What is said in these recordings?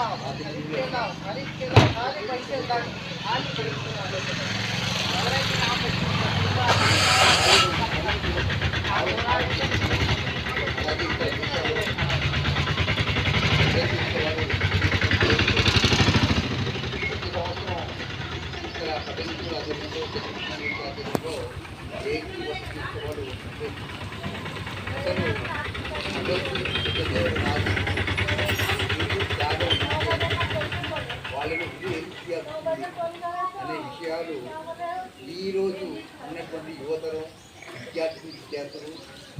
लाओ इसके लाओ खाली इसके लाओ खाली पैसे लाओ खाली पैसे एक दिवस की खबर होती है चलो అనే విషయాలు ఈరోజు ఉన్నటువంటి యువతరం విద్యార్థి విద్యార్థులు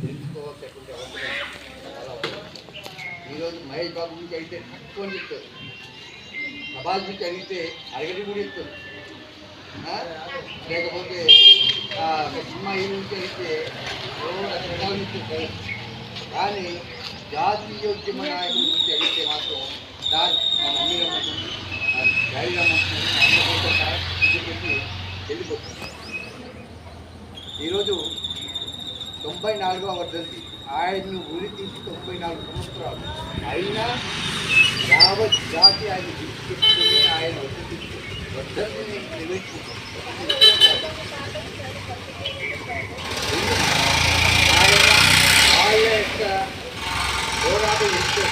తెలుసుకోవాల్సినటువంటి అవసరం చాలా ఉంది. ఈరోజు మహేష్ బాబు గురించి అయితే తక్కువ చెప్తారు. ప్రభాస్ గురించి అడిగితే అడగడి కూడా చెప్తారు. లేకపోతే సినిమా హీరో గురించి అడిగితే రకరకాల చెప్తారు కానీ జాతీయోద్యమ నాయకుల గురించి అడిగితే మాత్రం సార్ మా మమ్మీ రమ్మంటుంది మా డాడీ రమ్మంటుంది మా అమ్మ కోసం సార్ ఇది పెట్టి వెళ్ళిపోతుంది ఈరోజు తొంభై నాలుగవ వర్ధంతి. ఆయన్ను ఉరి తీసి తొంభై నాలుగు సంవత్సరాలు. అయినా యావత్ జాతి ఆయన విడిచిపెట్టుకుని ఆయన వర్ధంతి వర్ధంతిని నిర్వహించుకుంటాం ఆయన వాళ్ళ యొక్క పోరాటం ఎంతో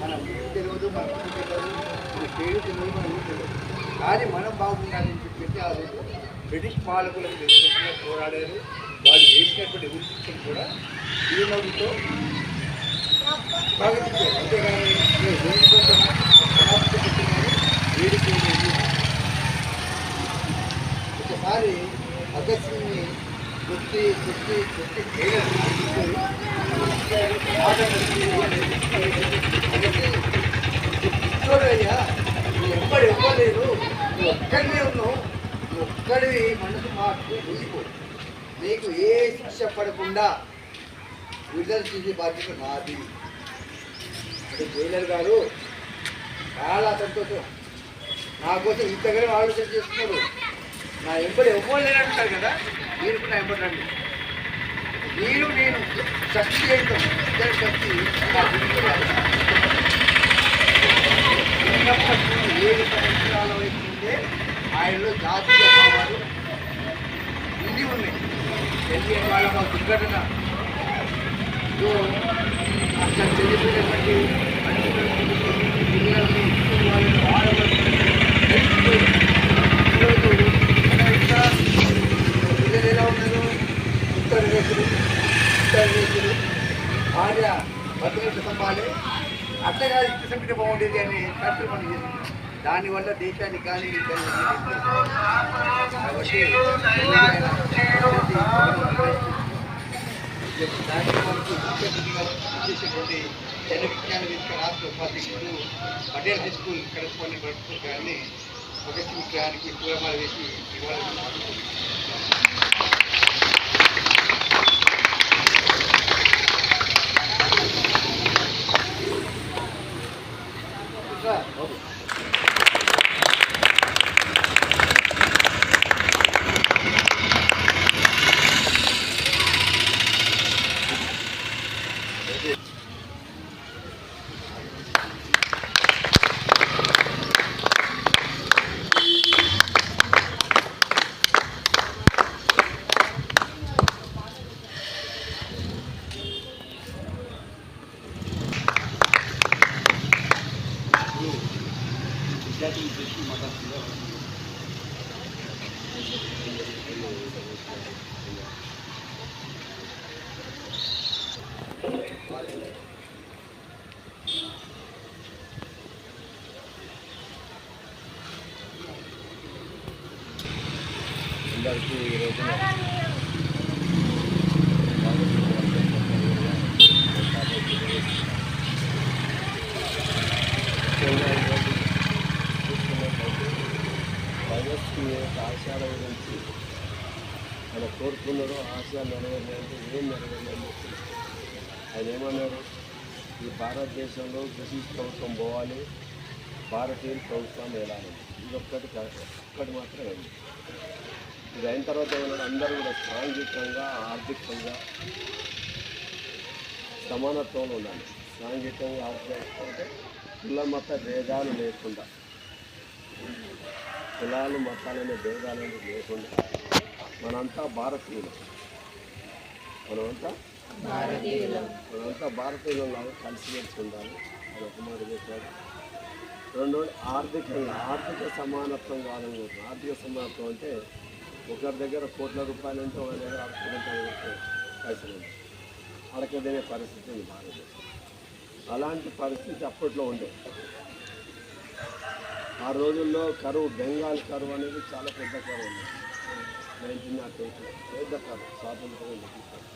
మన ఊరు తెలియదు మన ఊరు తెలియదు మన పేరు తెలియదు మన ఊరు తెలియదు కానీ మనం బాగుండాలని చెప్పి ఆ రోజు బ్రిటిష్ పాలకులకు వ్యతిరేకంగా పోరాడారు. వాళ్ళు చేసినటువంటి ఉద్దేశం కూడా చిరునవ్వుతో స్వాగతించారు అంతేగాని మేము ఒకసారి భగత్ సింగ్ని కొట్టి కొట్టి కొట్టి చూడయ్యా నువ్వు ఎవ్వరు ఇవ్వలేదు నువ్వు ఒక్కడినే ఉన్నావు నువ్వు ఒక్కడివి మనసు మాకు వెళ్ళిపో నీకు ఏ శిక్ష పడకుండా విడుదల చేసే బాధ్యత నాది. అంటే జైలర్ గారు చాలా సంతోషం. నా కోసం ఇంతగానే ఆలోచన చేస్తున్నారు. నా ఎంబడి ఇవ్వలేని అంటారు కదా? మీరు నా ఎంబడండి. మీరు నేను శక్తి చేయటం ఇద్దరు శక్తి ఏడు సంవత్సరాల వైపు ఉంటే ఆయనలో జాతీయ భావాలు ఇన్ని ఉన్నాయి. తెలియని వాళ్ళ మా దుర్ఘటన. అట్లా తెలిసినటువంటి పిల్లల్ని వాళ్ళని ఆడవాళ్ళని పిల్లలు ఎలా ఉన్నారు ఉత్తర రేకులు ఉత్తర రేకులు భార్య భద్రత సంపాలి. అట్టగా ఇచ్చి సంపితే బాగుండేది అని కష్టపడి చేస్తున్నాం దానివల్ల దేశానికి కానీ కాబట్టి కార్యక్రమానికి జన విజ్ఞాన వేదిక రాష్ట్ర ఉపాధ్యక్షుడు Patel high school correspondent professor గారిని భగత్ సింగ్ గారికి పూలమాల వేసి ఇవ్వాలని సార్ అందరికీ ఈ రోజున ఆశయాల గురించి మన కోరుకున్నారో ఆశయాలు నెరవేరలేదు ఏం నెరవేరలేదు ఆయన ఏమన్నారు? ఈ భారతదేశంలో బ్రిటిష్ ప్రభుత్వం పోవాలి భారతీయులు ప్రభుత్వం వెళ్ళాలి ఇది ఒక్కటి ఒక్కటి మాత్రం అయింది. ఇది అయిన తర్వాత ఏమన్నా అందరూ కూడా సాంఘికంగా ఆర్థికంగా సమానత్వంలో ఉండాలి. సాంఘికంగా ఆర్థికంగా అంటే కుల మత భేదాలు లేకుండా. కులాలు మతాలనే భేదాలు లేకుండా. మనంతా భారతీయులు. మనమంతా మనంతా కలిసి కలిసిమెలిసి ఉండాలి. అది ఒక మాట చెప్పారు. రెండు ఆర్థికంగా ఆర్థిక సమానత్వం కాదని ఆర్థిక సమానత్వం అంటే ఒకరి దగ్గర కోట్ల రూపాయలు ఉంటే ఒక దగ్గర అడుగుతుంటే పైసలు ఉంటాయి అడకదనే పరిస్థితి ఉంది భారతదేశం అలాంటి పరిస్థితి అప్పట్లో ఉండే. ఆ రోజుల్లో కరువు బెంగాల్ కరువు అనేది చాలా పెద్ద కరువు. ఉంది నైన్టీన్ నాట్ ఎయిట్లో పెద్ద కరువు స్వాతంత్రం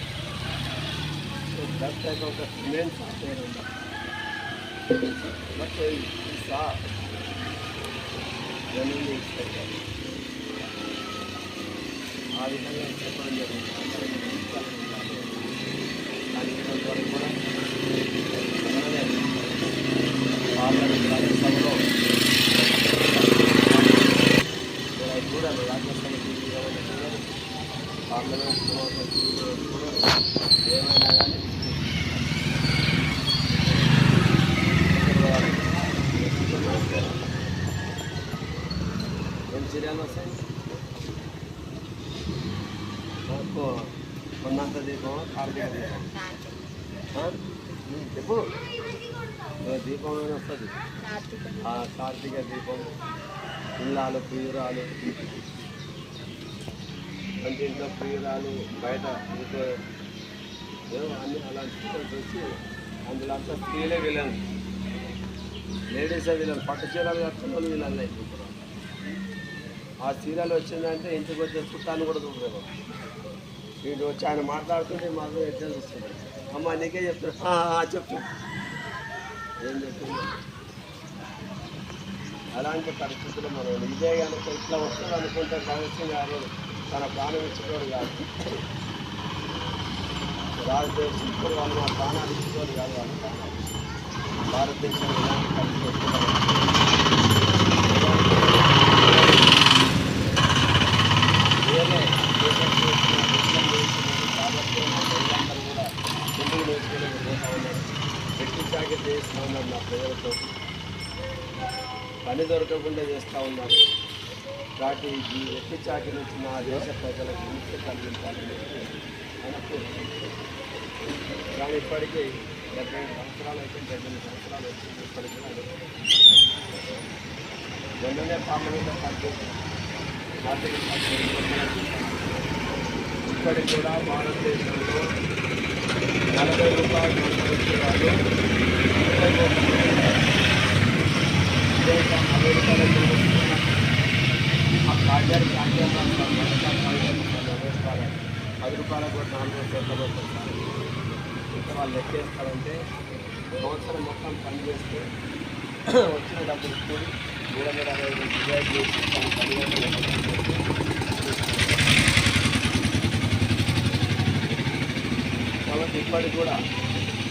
that type of the remains are there on the but uh, it's are generally it's like that. ఆ విధంగా చెప్పడం జరిగింది పార్లమెంట్ ఏమైనా కానీ ఏం కొన్నంత దీపం కార్తీక దీపం చెప్పు దీపం అని వస్తుంది. ఆ కార్తీక దీపం ఇల్లాలు ప్రియురాలు అంటే ఇంట్లో ప్రియురాలు బయట ఇంకో అన్ని అలాంటి సీరియల్స్ వచ్చి అందులో అంతా స్త్రీలే వెళ్ళాను లేడీసే వెళ్ళాను పట్టు చీరలు కట్టుకున్న వీళ్ళని విలన్ ఆ చీరలు వచ్చిందంటే ఇంటికి వచ్చే చుట్టాన్ని కూడా చూడలేదు. వీడు వచ్చి ఆయన మాట్లాడుతుంటే మాకు ఎట్లా చూస్తుంది అమ్మ నీకే చెప్తున్నా. "ఆ, ఏం చెప్తున్నా? అలాంటి పరిస్థితులు మనం ఇదే కనుక ఇట్లా వస్తుంది అనుకుంటే భగత్ గారు తన ప్రాణం ఇచ్చేటోడు కాదు. భారతదేశం ఇప్పుడు వాళ్ళు మా ప్రాణాలు ఇచ్చేటోడు కాదు వాళ్ళ ప్రాణాలు భారతదేశం ఇలాంటి పరిస్థితి వస్తుంది వేరే దేశం నా ప్రజలతో. పని దొరకకుండా చేస్తూ ఉన్నారు. కాబట్టి ఈ ఎట్టి చాటి నుంచి నా దేశ ప్రజలకు ముక్తి కలిగించాలని అనుకుంటున్నాను కానీ ఇప్పటికీ డెబ్బై సంవత్సరాలు అయితే డెబ్బై సంవత్సరాలు వచ్చింది ఇప్పటికీ కూడా మొన్ననే పార్లమెంట్లో పనిచేసి ఇప్పటికి కూడా భారతదేశంలో నలభై రూపాయలు వాళ్ళు ముప్పై కోట్ల మంది ఉన్నారు. ఇదే ఒక నలభై రూపాయల జీవిస్తున్న అందరికీ కాజారి వేస్తారు పది రూపాయలకు కూడా నాలుగు కోట్ల పడుతుంది ఇంకా వాళ్ళు లెక్కేస్తారంటే సంవత్సరం మొత్తం పని చేస్తే వచ్చిన డబ్బులు కూడి మూడు వందల అరవై ఐదు డివైడ్ చేసి పది కాబట్టి ఇప్పటికి కూడా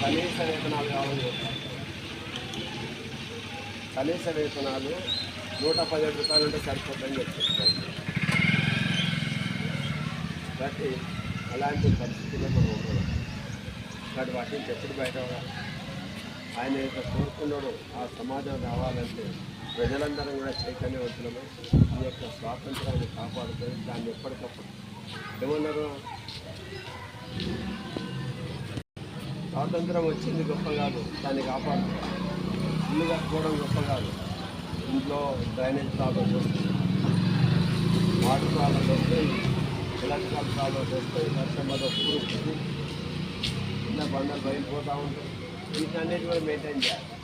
కనీస వేతనాలు కావాలని చెప్తారు కనీస వేతనాలు నూట పదిహేడు రూపాయలు ఉంటే సరిపోతుందని చెప్తున్నారు. కాబట్టి అలాంటి పరిస్థితుల్లో మనం వాటిని కాబట్టి ఎప్పుడు బయట ఆయన యొక్క కోరుకున్నాడు ఆ సమాజం రావాలంటే ప్రజలందరం కూడా చైతన్యవంతులమై ఈ యొక్క స్వాతంత్రాన్ని కాపాడుకొని దాన్ని ఎప్పటికప్పుడు ఏమన్నారు? స్వాతంత్రం వచ్చింది గొప్ప కాదు దాన్ని కాపాడుకోవాలి ఇల్లు కట్టుకోవడం గొప్ప కాదు. ఇంట్లో డ్రైనేజ్ ప్రాబ్లమ్స్ వస్తుంది. వాటర్ ప్రాబ్లమ్స్ వస్తాయి ఎలక్ట్రికల్ ప్రాబ్లమ్స్ వస్తాయి వర్షం వల్ల కురుస్తుంది చిన్న బండలు బయలుపోతూ ఉంటాయి వీటన్నిటి కూడా మెయింటైన్ చేయాలి